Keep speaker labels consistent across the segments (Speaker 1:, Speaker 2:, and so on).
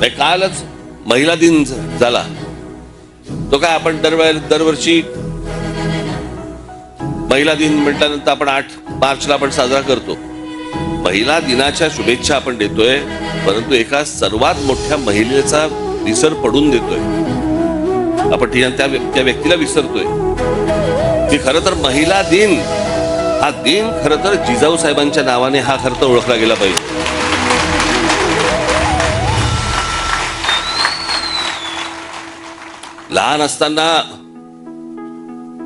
Speaker 1: नाही, कालच महिला दिन झाला. तो काय आपण दरवेळेला दरवर्षी महिला दिन म्हटल्यानंतर आपण आठ मार्चला आपण साजरा करतो. महिला दिनाच्या शुभेच्छा आपण देतोय परंतु एका सर्वात मोठ्या महिलेचा विसर पडून देतोय. आपण त्या त्या व्यक्तीला विसरतोय. की खरं तर महिला दिन हा दिन खरं तर जिजाऊ साहेबांच्या नावाने हा खरं तर ओळखला गेला पाहिजे. लहान असताना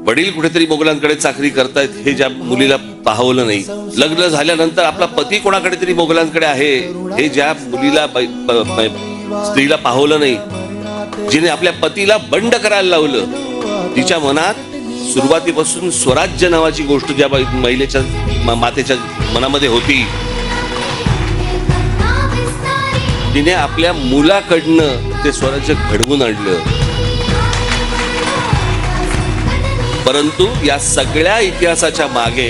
Speaker 1: वडील कुठेतरी मोगलांकडे चाकरी करतायत हे ज्या मुलीला पाहवलं नाही. लग्न झाल्यानंतर आपला पती कोणाकडे तरी मोगलांकडे आहे हे ज्या मुलीला स्त्रीला पाहवलं नाही. जिने आपल्या पतीला बंड करायला लावलं. तिच्या मनात सुरुवातीपासून स्वराज्य नावाची गोष्ट ज्या महिलेच्या मातेच्या मनामध्ये होती. तिने आपल्या मुलाकडनं ते स्वराज्य घडवून आणलं. परंतु या सगळ्या इतिहासाच्या मागे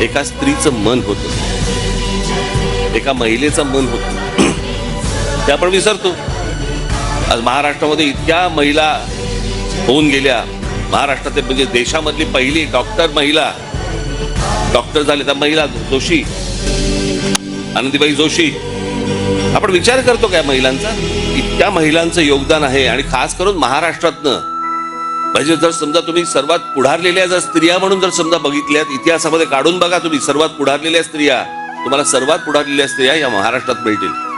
Speaker 1: एका स्त्रीचं मन होत. एका महिलेचं मन होत. ते आपण विसरतो. आज महाराष्ट्रामध्ये इतक्या महिला होऊन गेल्या. महाराष्ट्रातील म्हणजे देशामधली पहिली डॉक्टर महिला. डॉक्टर झाले त्या महिला जोशी. आनंदीबाई जोशी. आपण विचार करतो काय महिलांचा? इतक्या महिलांचं योगदान आहे आणि खास करून महाराष्ट्रातनं म्हणजे जर समजा तुम्ही सर्वात पुढारलेल्या जर स्त्रिया म्हणून जर समजा बघितल्यात इतिहासामध्ये काढून बघा तुम्ही सर्वात पुढारलेल्या स्त्रिया तुम्हाला सर्वात पुढारलेल्या स्त्रिया या महाराष्ट्रात मिळतील.